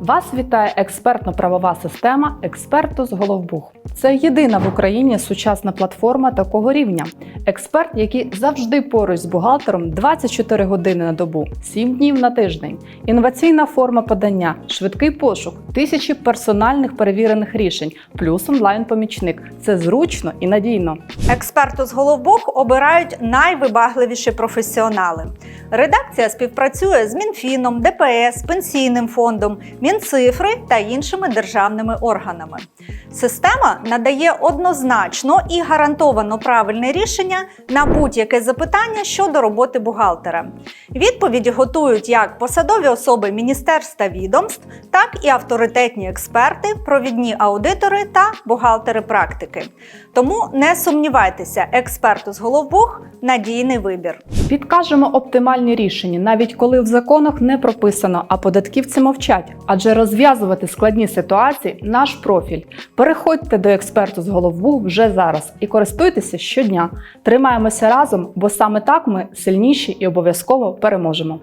Вас вітає експертно-правова система Експерту з Головбух. Це єдина в Україні сучасна платформа такого рівня. Експерт, який завжди поруч з бухгалтером 24 години на добу, 7 днів на тиждень, інноваційна форма подання, швидкий пошук, тисячі персональних перевірених рішень, плюс онлайн-помічник. Це зручно і надійно. Експерту з Головбух обирають найвибагливіші професіонали. Редакція співпрацює з Мінфіном, ДПС, Пенсійним фондом, Мінцифри та іншими державними органами. Система надає однозначно і гарантовано правильне рішення на будь-яке запитання щодо роботи бухгалтера. Відповіді готують як посадові особи міністерств та відомств, так і авторитетні експерти, провідні аудитори та бухгалтери практики. Тому не сумнівайтеся, експерту з Головбух надійний вибір. Підкажемо оптимальні рішення, навіть коли в законах не прописано, а податківці мовчать. Адже розв'язувати складні ситуації наш профіль. Переходьте до експерту з голову вже зараз і користуйтеся щодня. Тримаємося разом, бо саме так ми сильніші і обов'язково переможемо.